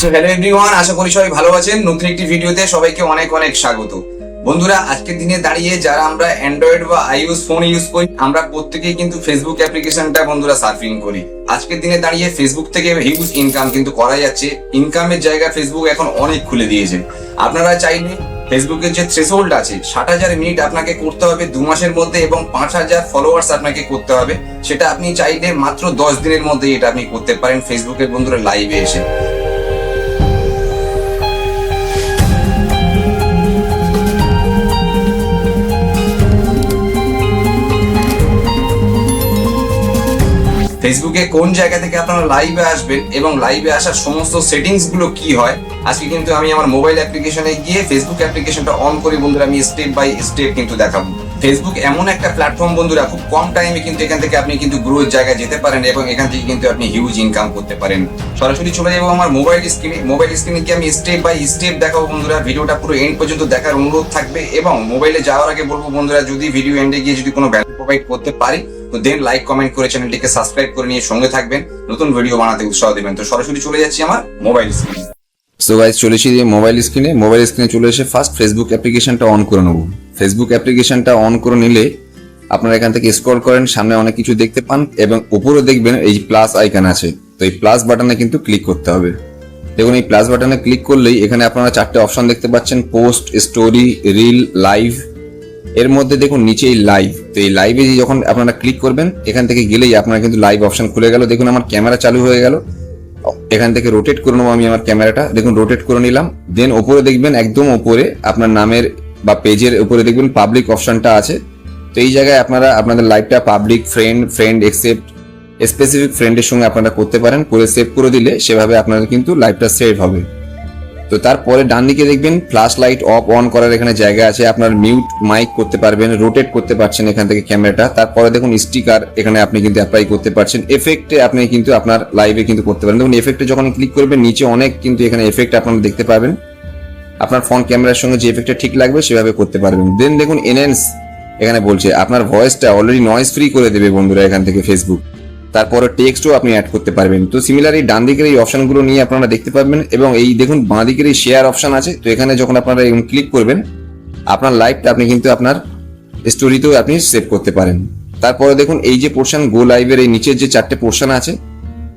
So hello everyone আশা করি সবাই ভালো আছেন। নতুন একটি ভিডিওতে সবাইকে অনেক অনেক স্বাগত। বন্ধুরা, আজকের দিনে দাঁড়িয়ে যারা আমরা অ্যান্ড্রয়েড বা আইওএস ফোন ইউজ করি, আমরা প্রত্যেকেই কিন্তু ফেসবুক অ্যাপ্লিকেশনটা বন্ধুরা সার্ফিং করি। আজকের দিনে দাঁড়িয়ে ফেসবুক থেকে হিউজ ইনকাম কিন্তু করা যাচ্ছে। ইনকামের জায়গা ফেসবুক এখন অনেক খুলে দিয়েছে। আপনারা চাইলে ফেসবুকের যে থ্রেশহোল্ড আছে, ষাট হাজার মিনিট আপনাকে করতে হবে দু মাসের মধ্যে এবং পাঁচ হাজার ফলোয়ার্স আপনাকে করতে হবে। সেটা আপনি চাইলে মাত্র দশ দিনের মধ্যে এটা আপনি করতে পারেন ফেসবুকের বন্ধুরা লাইভে এসে। ফেসবুকে কোন জায়গা থেকে আপনারা লাইভে আসবেন এবং লাইভে আসার সমস্ত সেটিংসগুলো কি হয়, আজকে কিন্তু আমি আমার মোবাইল অ্যাপ্লিকেশনে গিয়ে ফেসবুক অ্যাপ্লিকেশনটা অন করে বন্ধুরা আমি স্টেপ বাই স্টেপ কিন্তু দেখাবো। ফেসবুক এমন একটা প্ল্যাটফর্ম বন্ধুরা, খুব কম টাইমে কিন্তু এখান থেকে আপনি কিন্তু গ্রোথ জায়গায় যেতে পারেন এবং এখান থেকে কিন্তু আপনি হিউজ ইনকাম করতে পারেন। সরাসরি চলে যাব আমার মোবাইল স্ক্রিনে মোবাইল স্ক্রিনে গিয়ে আমি স্টেপ বাই স্টেপ দেখাবো বন্ধুরা। ভিডিওটা পুরো এন্ড পর্যন্ত দেখার অনুরোধ থাকবে এবং মোবাইলে যাওয়ার আগে বলব বন্ধুরা, যদি ভিডিও এন্ডে গিয়ে যদি কোনো ভ্যালু প্রোভাইড করতে পারি তো দেন লাইক কমেন্ট করে চ্যানেলটিকে সাবস্ক্রাইব করে নিয়ে সঙ্গে থাকবেন। নতুন ভিডিও বানাতে উৎসাহ দেবেন। তো সরাসরি চলে যাচ্ছি আমার মোবাইল স্ক্রিনে সো গাইজ চলে এসেছি মোবাইল স্ক্রিনে মোবাইল স্ক্রিনে চলে এসে ফার্স্ট ফেসবুক অ্যাপ্লিকেশনটা অন করে নেব। ফেসবুক অ্যাপ্লিকেশনটা অন করে নিলে আপনারা এখান থেকে স্ক্রল করেন, সামনে অনেক কিছু দেখতে পান এবং উপরে দেখবেন এই প্লাস আইকন আছে। তো এই প্লাস বাটনে কিন্তু ক্লিক করতে হবে। দেখুন, এই প্লাস বাটনে ক্লিক করলেই এখানে আপনারা চারটে অপশন দেখতে পাচ্ছেন। পোস্ট স্টোরি রিল লাইভ এর মধ্যে দেখুন, নিচেই লাইভ তো এই লাইভে যখন আপনারা ক্লিক করবেন, এখান থেকে গেলেই আপনারা কিন্তু লাইভ অপশন খুলে গেল। দেখুন, আমার ক্যামেরা চালু হয়ে গেল। এখান থেকে রোটেট করে নেব আমি আমার ক্যামেরাটা দেখুন রোটেট করে নিলাম। দেন ওপরে দেখবেন, একদম ওপরে আপনার নামের বা পেজের উপরে দেখবেন পাবলিক অপশনটা আছে। তো এই জায়গায় আপনারা আপনাদের লাইভটা public friend friend accept specific ফ্রেন্ডের সঙ্গে আপনারা করতে পারেন। করে সেভ করে দিলে সেভাবে আপনাদের কিন্তু লাইভটা সেভ হবে। তো তারপরে ডান দিকে দেখবেন ফ্ল্যাশ লাইট অফ অন করার এখানে জায়গা আছে। আপনার মিউট মাইক করতে পারবেন রোটেট করতে পারছেন এখান থেকে ক্যামেরাটা তারপরে দেখুন স্টিকার এখানে আপনি কিন্তু অ্যাপ্লাই করতে পারছেন। এফেক্টে আপনি কিন্তু আপনার লাইভে কিন্তু করতে পারেন। দেখুন এফেক্টে যখন ক্লিক করবেন, নিচে অনেক কিন্তু এখানে এফেক্ট আপনারা দেখতে পাবেন। আপনার ফোন ক্যামেরার সঙ্গে যে এফেক্টটা ঠিক লাগবে, সেভাবে করতে পারবেন। দেন দেখুন এনহ্যান্স এখানে বলছে। আপনার ভয়েসটা অলরেডি নয়েজ ফ্রি করে দেবে বন্ধুরা এখান থেকে ফেসবুক তারপরে টেক্সটও আপনি অ্যাড করতে পারবেন। তো সিমিলারলি ডান দিকের এই অপশনগুলো নিয়ে আপনারা দেখতে পারবেন এবং এই দেখুন বাঁ দিকের এই শেয়ার অপশন আছে। তো এখানে যখন আপনারা ক্লিক করবেন, আপনার লাইভটা আপনি কিন্তু আপনার স্টোরিতেও আপনি সেভ করতে পারেন। তারপরে দেখুন এই যে পোর্শন গো লাইভের এই নিচের যে চারটে পোর্শন আছে,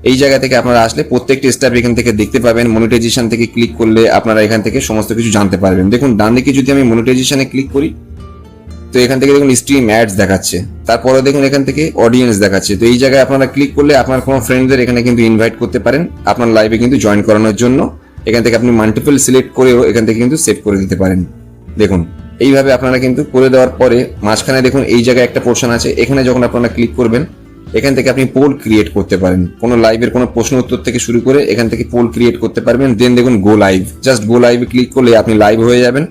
এই জায়গা থেকে আপনারা আসলে প্রত্যেকটি স্টেপ এখান থেকে দেখতে পাবেন। মনিটাইজেশন থেকে ক্লিক করলে আপনারা এখান থেকে সমস্ত কিছু জানতে পারবেন। দেখুন, ডান দিকে যদি আমি মনিটাইজেশনে ক্লিক করি তো এখান থেকে দেখুন স্ট্রিম অ্যাডস দেখাচ্ছে। তারপরে দেখুন এখান থেকে অডিয়েন্স দেখাচ্ছে। তো এই জায়গায় আপনারা ক্লিক করলে আপনার কোনো ফ্রেন্ডদের এখানে কিন্তু ইনভাইট করতে পারেন। আপনার লাইভে কিন্তু জয়েন করানোর জন্য। এখান থেকে আপনি মাল্টিপল সিলেক্ট করেও এখান থেকে কিন্তু সেভ করে দিতে পারেন। দেখুন, এইভাবে আপনারা কিন্তু করে দেওয়ার পরে মাঝখানে দেখুন এই জায়গায় একটা পোর্শন আছে। এখানে যখন আপনারা ক্লিক করবেন, এখান থেকে আপনি পোল ক্রিয়েট করতে পারেন। কোনো লাইভের কোনো প্রশ্ন উত্তর থেকে শুরু করে এখান থেকে পোল ক্রিয়েট করতে পারবেন। দেন দেখুন গো লাইভ জাস্ট গো লাইভে ক্লিক করলে আপনি লাইভ হয়ে যাবেন।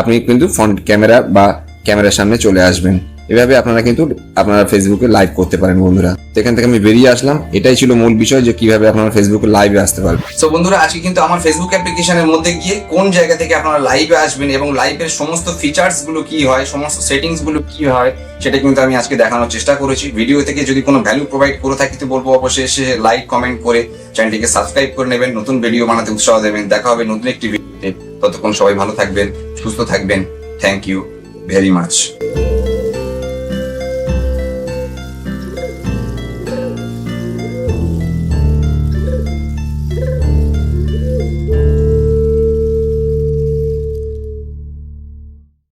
আপনি কিন্তু ফ্রন্ট ক্যামেরা বা ক্যামেরার সামনে চলে আসবেন। এভাবে আপনারা কিন্তু আপনারা ফেসবুকে লাইভ করতে পারেন বন্ধুরা। তো এখান থেকে আমি বেরিয়ে আসলাম। এটাই ছিল মূল বিষয় যে কীভাবে আপনারা ফেসবুকে লাইভে আসতে পারবেন। সো বন্ধুরা, আজকে কিন্তু আমার ফেসবুক অ্যাপ্লিকেশনের মধ্যে গিয়ে কোন জায়গা থেকে আপনারা লাইভে আসবেন এবং লাইভের সমস্ত ফিচার্সগুলো কি হয়, সমস্ত সেটিংসগুলো কি হয়, সেটা কিন্তু আমি আজকে দেখানোর চেষ্টা করেছি। ভিডিও থেকে যদি কোনো ভ্যালু প্রোভাইড করে থাকি, তো বলব অবশ্যই এসে লাইক কমেন্ট করে চ্যানেলটিকে সাবস্ক্রাইব করে নেবেন। নতুন ভিডিও বানাতে উৎসাহ দেবেন। দেখা হবে নতুন একটি ভিডিওতে ততক্ষণ সবাই ভালো থাকবেন, সুস্থ থাকবেন। Thank you very much